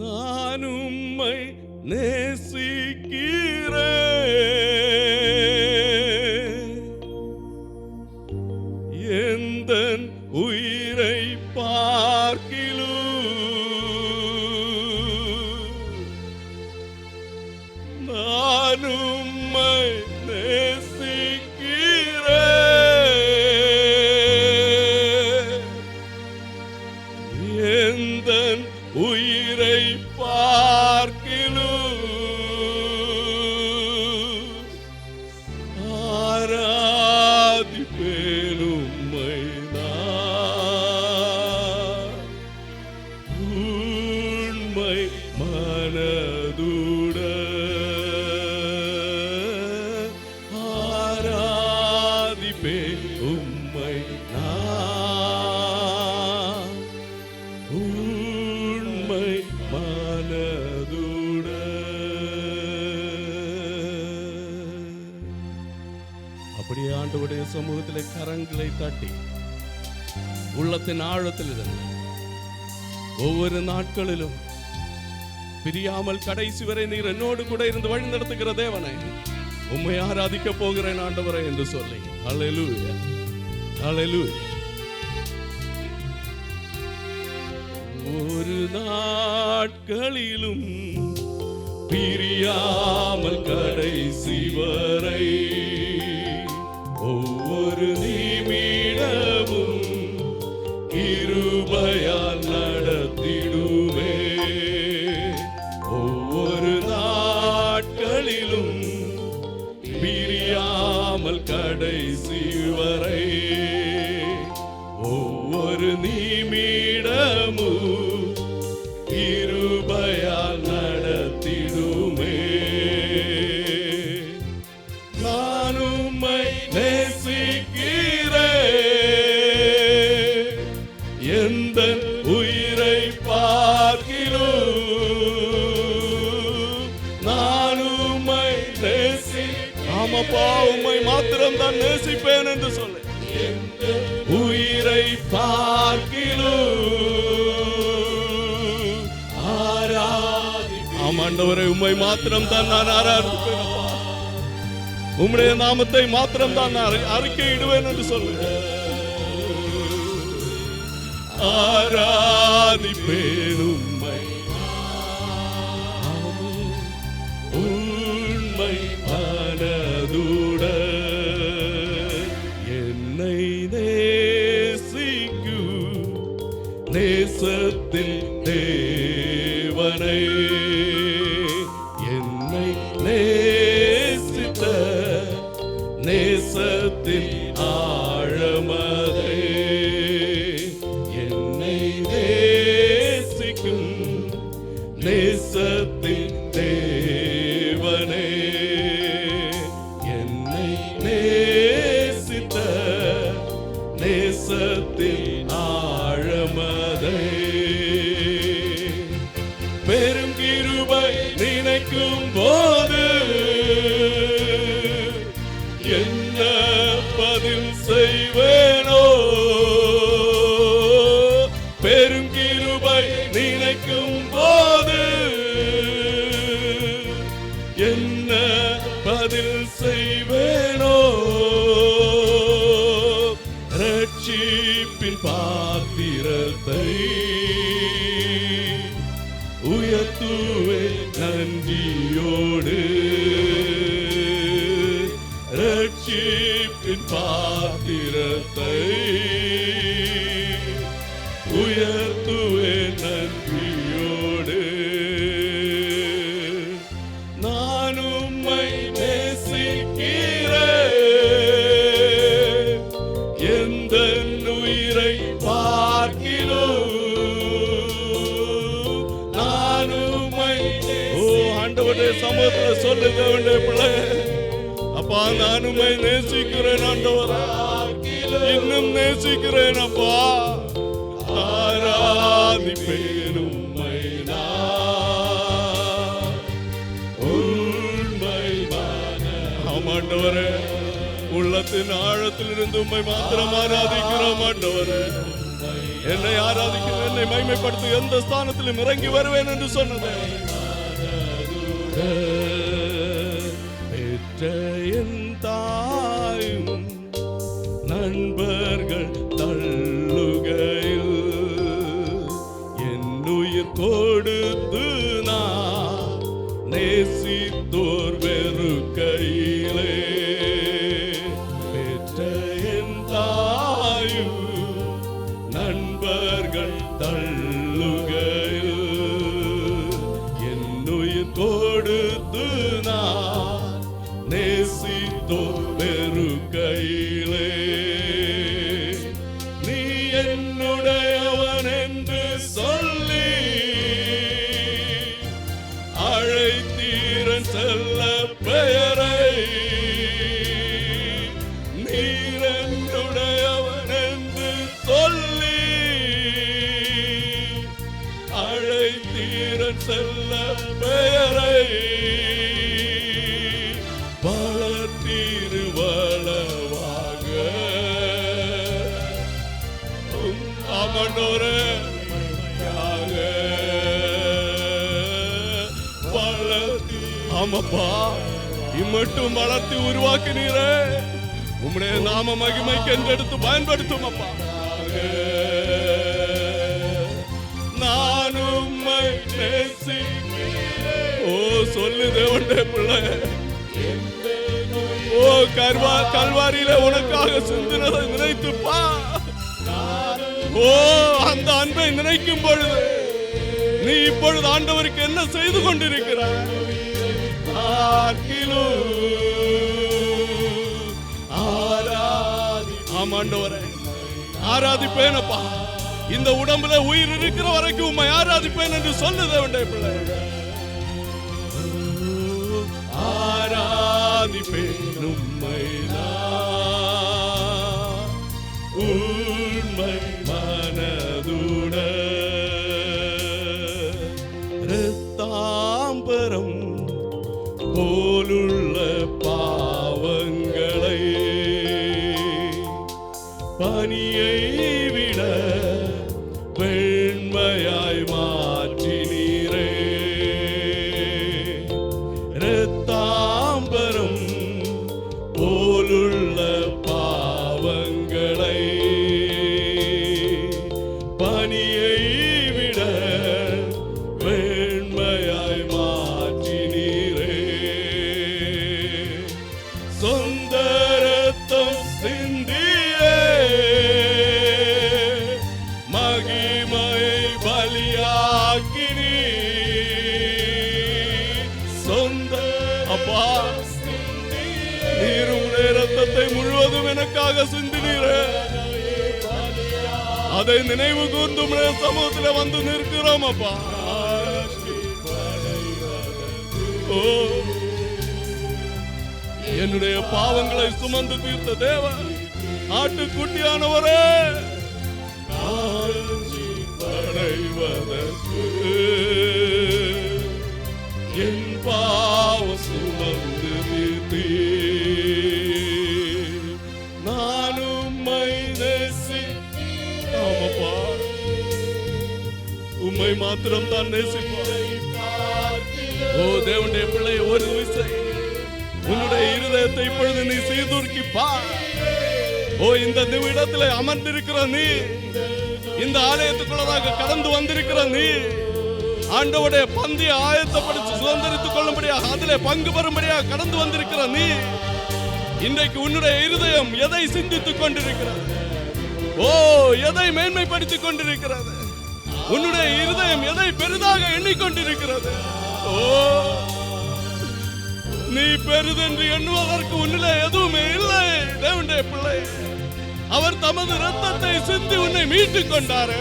நான் உம்மை நேசிக்கிறேன். எந்தன் உயிரை பார்க்கிலும் நான் உம்மை நேசிக்கிறேன் உம்மை நான். உண்மை மனதுட அப்படியே ஆண்டவுடைய சமூகத்தில் கரங்களை தட்டி உள்ளத்தின் ஆழத்தில் இருந்து ஒவ்வொரு நாட்களிலும் பிரியாமல் கடைசி வரை நீர் என்னோடு கூட இருந்து வழி நடத்துகிற தேவனை உண்மை ஆராதிக்க போகிறேன் ஆண்டவரை என்று சொல்லி அல்லேலூயா அல்லேலூயா ஒரு நாட்களிலும் பிரியாமல் கடைசி வரை ஒவ்வொரு நிமிடமும் இருபயா நான் நேசிப்பேன் என்று சொல்ல. உயிரை பார்க்கிறோம் ஆராதி ஆமாண்டவரை உம்மை மாத்திரம் தான் நான் ஆராதிப்பேன் உம்முடைய நாமத்தை மாத்திரம் தான் அறிக்கையிடுவேன் என்று சொல்லு. ஆராதிப்பேன் உண்மை தேசத்தில் தேவனை என்னை நேசித்த நேசத்தில் ஆழமதை. என்னை நேசிக்கும் நேசத்தில் தேவனே. உயர்த்துவே நன்றியோடு. ரட்சிப்பின் பாத்திரத்தை நாமத்துல சொல்லுங்க வேண்டிய பிள்ளை. அப்பா நானுமே நேசிக்கிறேன் ஆண்டவரா. இன்னும் நேசிக்கிறேன் அப்பா. ஆராதிப்பேன் உம்மை ஆமாண்டவரே உள்ளத்தின் ஆழத்தில் இருந்து உம்மை மாத்திரம் ஆராதிக்கிறோம் ஆண்டவரே. என்னை ஆராதிக்க என்னை மைமைப்படுத்த எந்த ஸ்தானத்திலும் இறங்கி வருவேன் என்று சொன்னது. Holy. செல்ல பெயரை. பல வளவாக உம் வளர்த்தி ஆமாப்பா இம்மட்டும் வளர்த்தி உருவாக்கினீரே. உம்முடைய நாம மகிமைக்கு என்றெடுத்து பயன்படுத்தும் அப்பா. ஓ சொல்லு தேவண்டே பிள்ளை. ஓ கர்வா கல்வாரியில உனக்காக சிந்தினதை நினைத்துப்பா. ஓ அந்த அன்பை நினைக்கும் பொழுது நீ இப்பொழுது ஆண்டவருக்கு என்ன செய்து கொண்டிருக்கிறாய்? ஆமாண்டவரை. ஆராதிப்பேனப்பா. இந்த உடம்புல உயிர் இருக்கிற வரைக்கும் உண்மை ஆராதிப்பேன் என்று சொல்லுதே வேண்டிய பிள்ளை ஆராதிப்பேன் உண்மை உண்மை மனதுட ரத்தாம்பரம் போலுள்ள பாவங்களை பணியை விட பெண்மையாய் மாற்றி நீரே இரத்தாம்பரம் போலுள்ள பாவங்களை பணியை அப்பா நீர் உடைய ரத்தத்தை முழுவதும் எனக்காக சிந்தினீரே. அதை நினைவு கூர்ந்து உடைய சமூகத்தில் வந்து நிற்கிறோம் அப்பா. ஓ. என்னுடைய பாவங்களை சுமந்து தீர்த்த தேவ ஆட்டுக்குட்டியானவரே. என் பாவ மாத்திரம் தான் நேசிப்பாய் ஓ தேவனுடைய பிள்ளை ஒரு விசை உன்னுடைய இருதயத்தை இப்பொழுது நீ சீர்தூக்கி பார் ஓ இந்த நிமிடத்தில் அமர்ந்திருக்கிற நீ இந்த ஆலயத்துக்குள்ளதாக கடந்து வந்திருக்கிற நீ ஆண்டவுடைய பந்தியை ஆயத்தப்படுத்தி சுதந்திரித்துக் கொள்ளும்படியாக அதிலே பங்கு பெறும்படியாக கடந்து வந்திருக்கிற நீ இன்றைக்கு உன்னுடைய இருதயம் எதை சிந்தித்துக் கொண்டிருக்கிறது ஓ எதை மேன்மைப்படுத்திக் கொண்டிருக்கிறது உன்னுடைய இருதயம் எதை பெரிதாக எண்ணிக்கொண்டிருக்கிறது? ஓ நீ பெரிதென்று எண்ணுவதற்கு உன்னிலே எதுவுமே இல்லை தேவனுடைய பிள்ளை. அவர் தமது ரத்தத்தை சிந்தி உன்னை மீட்டுக் கொண்டாரு.